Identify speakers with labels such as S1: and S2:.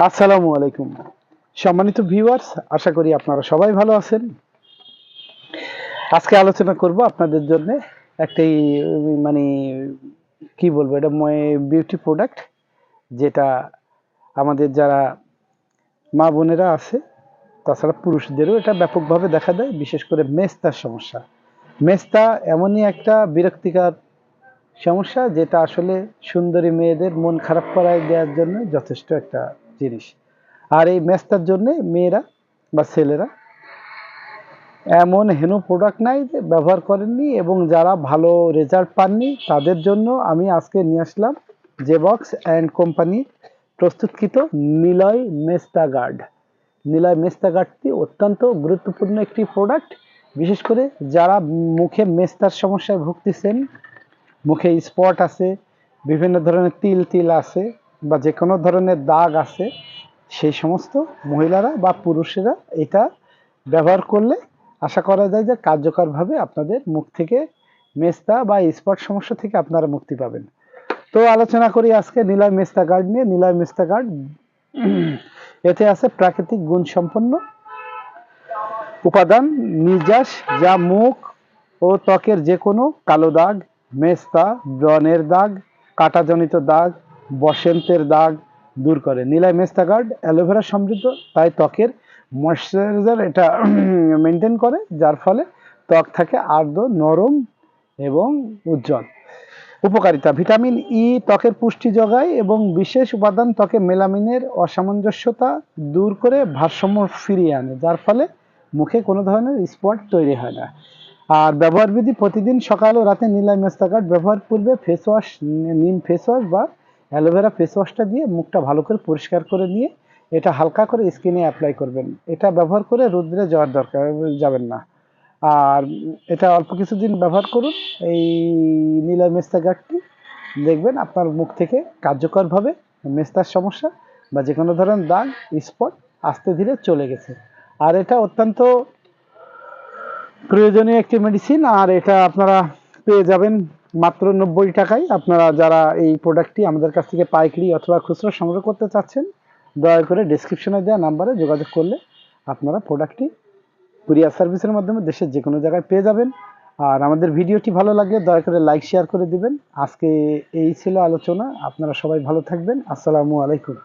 S1: আসসালামু আলাইকুম। সম্মানিত ভিউয়ার্স, আশা করি আপনারা সবাই ভালো আছেন। আজকে আলোচনা করব আপনাদের জন্য একটি মানে কি বলব, এটা ময় বিউটি প্রোডাক্ট যেটা আমাদের যারা মা বোনেরা আছে, তাছাড়া পুরুষদেরও এটা ব্যাপকভাবে দেখা দেয়, বিশেষ করে মেস্তার সমস্যা। মেস্তা এমনই একটা বিরক্তিকর সমস্যা, যেটা আসলে সুন্দরী মেয়েদের মন খারাপ করায় দেওয়ার জন্য যথেষ্ট একটা জিনিস। আর এই মেস্তার জন্য মেয়েরা বা ছেলেরা এমন হেন প্রোডাক্ট নাই যে ব্যবহার করেননি এবং যারা ভালো রেজাল্ট পাননি তাদের জন্য আমি আজকে নিয়ে আসলাম জেবক্স অ্যান্ড কোম্পানি প্রস্তুতকৃত নিলয় মেস্তা গার্ড নিলয় মেস্তা গার্ডটি অত্যন্ত গুরুত্বপূর্ণ একটি প্রোডাক্ট বিশেষ করে যারা মুখে মেস্তার সমস্যায় ভুগতেছেন, মুখে স্পট আছে, বিভিন্ন ধরনের তিল তিল আছে বা যে কোনো ধরনের দাগ আছে, সেই সমস্ত মহিলারা বা পুরুষেরা এটা ব্যবহার করলে আশা করা যায় যে কার্যকরভাবে আপনাদের মুখ থেকে মেস্তা বা স্পট সমস্যা থেকে আপনারা মুক্তি পাবেন। তো আলোচনা করি আজকে নিলয় মেস্তা গার্ড নিয়ে। নিলয় মেস্তা গার্ড, এতে আছে প্রাকৃতিক গুণ সম্পন্ন উপাদান, নির্যাস যা মুখ ও ত্বকের যে কোনো কালো দাগ, মেস্তা, ব্রণের দাগ, কাটাজনিত দাগ বসন্তের দাগ দূর করে। নীলাই মেস্তা গার্ড অ্যালোভেরা সমৃদ্ধ, তাই ত্বকের ময়শ্চারাইজার এটা মেনটেন করে, যার ফলে ত্বক থাকে আর্দ্র, নরম এবং উজ্জ্বল। উপকারিতা, ভিটামিন ই ত্বকের পুষ্টি যোগায় এবং বিশেষ উপাদান ত্বকে মেলামিনের অসামঞ্জস্যতা দূর করে ভারসাম্য ফিরিয়ে আনে, যার ফলে মুখে কোনো ধরনের স্পট তৈরি হয় না। আর ব্যবহার বিধি প্রতিদিন সকাল ও রাতে নীলাই মেস্তাকার্ড ব্যবহার করবে ফেস ওয়াশ নিম ফেস ওয়াশ বা অ্যালোভেরা ফেস ওয়াশটা দিয়ে মুখটা ভালো করে পরিষ্কার করে নিয়ে এটা হালকা করে স্কিনে অ্যাপ্লাই করবেন। এটা ব্যবহার করে রোদ্রে যাওয়ার দরকার, যাবেন না। আর এটা অল্প কিছুদিন ব্যবহার করুন, এই নীলা মেস্তা গাঠটি দেখবেন আপনার মুখ থেকে কার্যকরভাবে মেস্তার সমস্যা বা যে কোনো ধরনের দাগ স্পট আস্তে ধীরে চলে গেছে। আর এটা অত্যন্ত প্রয়োজনীয় একটি মেডিসিন আর এটা আপনারা পেয়ে যাবেন মাত্র নব্বই টাকায় আপনারা যারা এই প্রোডাক্টটি আমাদের কাছ থেকে পাইকারি অথবা খুচরো সংগ্রহ করতে চাচ্ছেন, দয়া করে ডিসক্রিপশনে দেওয়া নাম্বারে যোগাযোগ করলে আপনারা প্রোডাক্টটি কুরিয়ার সার্ভিসের মাধ্যমে দেশের যে কোনো জায়গায় পেয়ে যাবেন। আর আমাদের ভিডিওটি ভালো লাগলে দয়া করে লাইক শেয়ার করে দিবেন। আজকে এই ছিল আলোচনা। আপনারা সবাই ভালো থাকবেন। আসসালামু আলাইকুম।